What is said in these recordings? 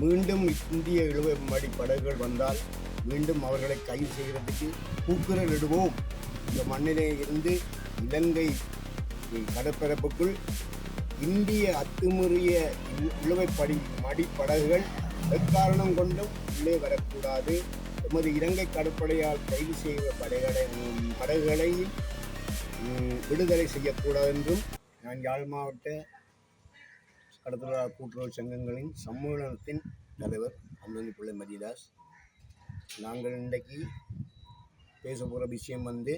மீண்டும் இந்திய இழுவமடி படகுகள் வந்தால் மீண்டும் அவர்களை கைது செய்கிறதுக்கு கூக்குரல் இடுவோம். இந்த மண்ணிலே இருந்து இலங்கை கடற்பரப்புக்குள் இந்திய அத்துமுறைய இழு- இழுவைப்படி மடிப்படகுகள் எக்காரணம் கொண்டும் உள்ளே வரக்கூடாது. எமது இலங்கை கடற்படையால் கைது செய்த படைகளை படகுகளை விடுதலை செய்யக்கூடாது என்றும் நான் யாழ் மாவட்ட கடத்தொழிலாளர் கூட்டுறவு சங்கங்களின் சம்மேளனத்தின் தலைவர் அந்தனி பிள்ளை மதிதாஸ். நாங்கள் இன்றைக்கு பேச போகிற விஷயம் வந்து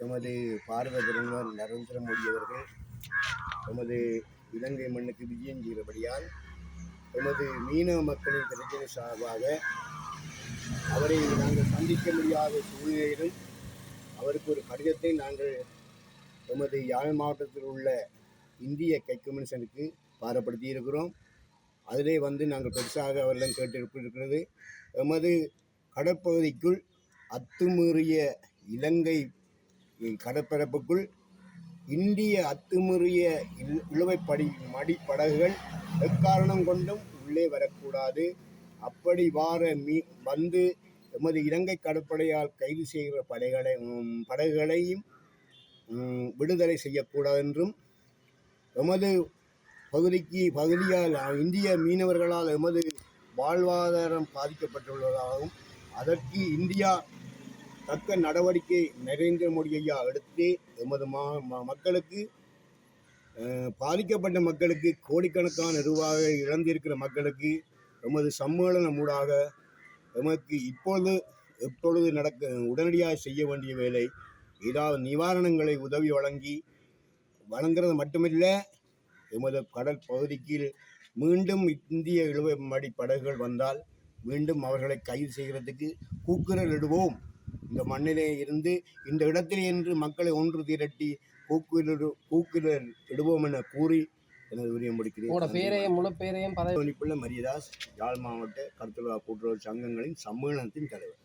எமது பாரத பிரதமர் நரேந்திர மோடி அவர்கள் எமது இலங்கை மண்ணுக்கு விஜயம் செய்கிறபடியால் எமது மீனவ மக்களின் பிரச்சனை சார்பாக அவரை நாங்கள் சந்திக்க முடியாத சூழ்நிலையிலும் அவருக்கு ஒரு கடிதத்தை நாங்கள் எமது யாழ் மாவட்டத்தில் உள்ள இந்திய கை கமிஷனுக்கு பாரப்படுத்தி இருக்கிறோம். அதிலே வந்து நாங்கள் பெருசாக அவரிடம் கேட்டிருக்கிறது. எமது கடற்பகுதிக்குள் அத்துமீறிய இலங்கை கடற்பரப்புக்குள் இந்திய அத்துமீறிய இழு இழுவைப்படி மடிப்படகுகள் எக்காரணம் கொண்டும் உள்ளே வரக்கூடாது. அப்படி வார மீ வந்து எமது இலங்கை கடற்படையால் கைது செய்கிற படைகளை படகுகளையும் விடுதலை செய்யக்கூடாது என்றும் எமது பகுதிக்கு பகுதியால் இந்திய மீனவர்களால் எமது வாழ்வாதாரம் பாதிக்கப்பட்டுள்ளதாகவும் அதற்கு இந்தியா தக்க நடவடிக்கை நரேந்திர மோடி ஐயா எடுத்து எமது மா மக்களுக்கு பாதிக்கப்பட்ட மக்களுக்கு கோடிக்கணக்கான ரூபாக இழந்திருக்கிற மக்களுக்கு எமது சம்மேளனம் ஊடாக எமக்கு இப்பொழுது எப்பொழுது நடக்க உடனடியாக செய்ய வேண்டிய வேலை ஏதாவது நிவாரணங்களை உதவி வழங்கி வழங்குறது மட்டுமில்லை எமது கடல் பகுதிக்கு மீண்டும் இந்திய இழுவமடி படகுகள் வந்தால் மீண்டும் அவர்களை கைது செய்கிறதுக்கு கூக்குரல் இடுவோம். இந்த மண்ணிலே இருந்து இந்த இடத்திலே என்று மக்களை ஒன்று திரட்டி கூக்குரல் கூக்குரல் இடுவோம் என கூறி எனது உங்களோட முடிக்கிறேன். பேரையும் முழு பேரையும் பதவி மரியதாஸ் யாழ் மாவட்ட கருத்துலா கூட்டுறவு சங்கங்களின் சம்மேளனத்தின் தலைவர்.